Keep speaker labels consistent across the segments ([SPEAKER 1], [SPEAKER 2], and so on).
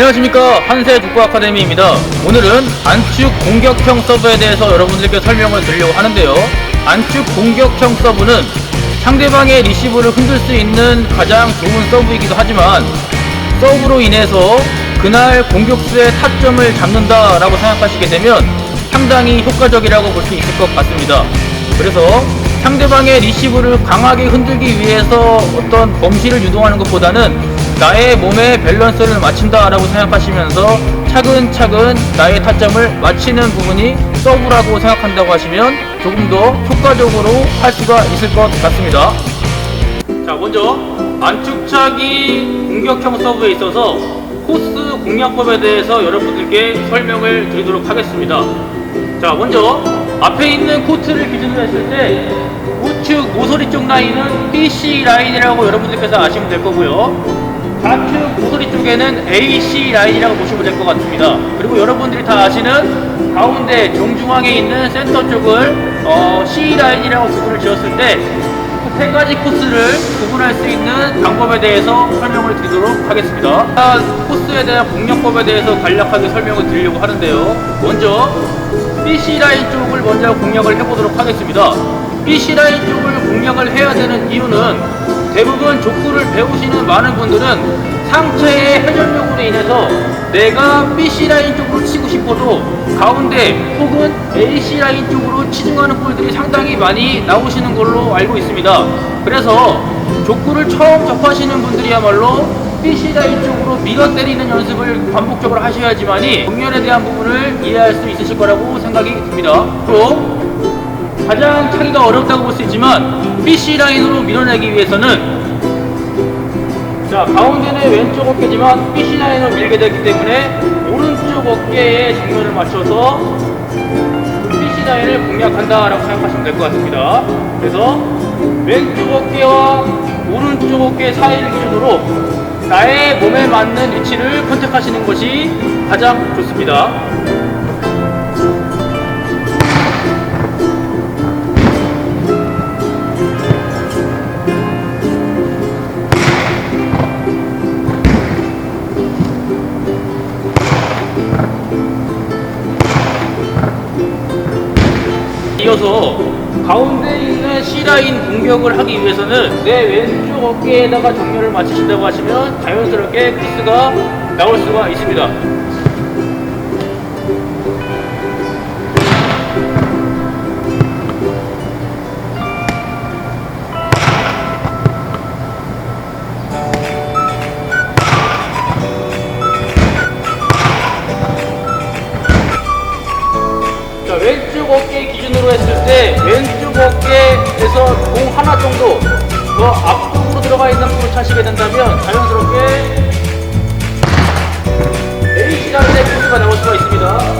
[SPEAKER 1] 안녕하십니까 한세 축구 아카데미입니다. 오늘은 안축 공격형 서브에 대해서 여러분들께 설명을 드리려고 하는데요. 안축 공격형 서브는 상대방의 리시브를 흔들 수 있는 가장 좋은 서브이기도 하지만 서브로 인해서 그날 공격수의 타점을 잡는다라고 생각하시게 되면 상당히 효과적이라고 볼 수 있을 것 같습니다. 그래서 상대방의 리시브를 강하게 흔들기 위해서 어떤 범실을 유도하는 것보다는 나의 몸의 밸런스를 맞춘다라고 생각하시면서 차근차근 나의 타점을 맞히는 부분이 서브라고 생각한다고 하시면 조금 더 효과적으로 할 수가 있을 것 같습니다. 자, 먼저 안축차기 공격형 서브에 있어서 코스 공략법에 대해서 여러분들께 설명을 드리도록 하겠습니다. 자, 먼저 앞에 있는 코트를 기준으로 했을 때 우측 모서리 쪽 라인은 BC 라인이라고 여러분들께서 아시면 될 거고요. 좌측 모서리 쪽에는 AC 라인이라고 보시면 될 것 같습니다. 그리고 여러분들이 다 아시는 가운데 정중앙에 있는 센터 쪽을 어, C 라인이라고 구분을 지었을 때 세 가지 코스를 구분할 수 있는 방법에 대해서 설명을 드리도록 하겠습니다. 일단 코스에 대한 공략법에 대해서 간략하게 설명을 드리려고 하는데요. 먼저 BC 라인 쪽을 먼저 공략을 해보도록 하겠습니다. BC 라인 쪽을 공략을 해야 되는 이유는 대부분 족구를 배우시는 많은 분들은 상체의 회전력으로 인해서 내가 BC 라인 쪽으로 치고 싶어도 가운데 혹은 AC 라인 쪽으로 치중하는 볼들이 상당히 많이 나오시는 걸로 알고 있습니다. 그래서 족구를 처음 접하시는 분들이야말로 BC 라인 쪽으로 밀어 때리는 연습을 반복적으로 하셔야지만이 정렬에 대한 부분을 이해할 수 있으실 거라고 생각이 듭니다. 또 가장 차기가 어렵다고 볼 수 있지만 BC 라인으로 밀어내기 위해서는 자 가운데는 왼쪽 어깨지만 BC 라인으로 밀게 되기 때문에 오른쪽 어깨에 정면을 맞춰서 BC 라인을 공략한다라고 생각하시면 될 것 같습니다. 그래서 왼쪽 어깨와 오른쪽 어깨 사이를 기준으로 나의 몸에 맞는 위치를 선택하시는 것이 가장 좋습니다. 이어서 가운데 있는 C라인 공격을 하기 위해서는 내 왼쪽 어깨에다가 정렬을 맞추신다고 하시면 자연스럽게 키스가 나올 수가 있습니다. 했을 때 왼쪽 어깨에서 공 하나 정도 더 앞쪽으로 들어가 있는 볼을 차시게 된다면 자연스럽게 의 코스가 나올 수가 있습니다.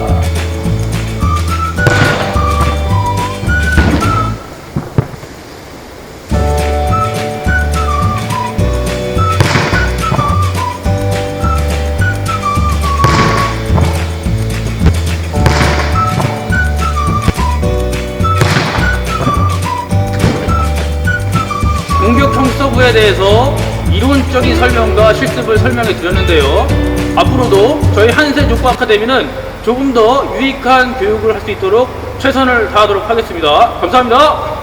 [SPEAKER 1] 서브에 대해서 이론적인 설명과 실습을 설명해 드렸는데요. 앞으로도 저희 한세 족구 아카데미는 조금 더 유익한 교육을 할 수 있도록 최선을 다하도록 하겠습니다. 감사합니다.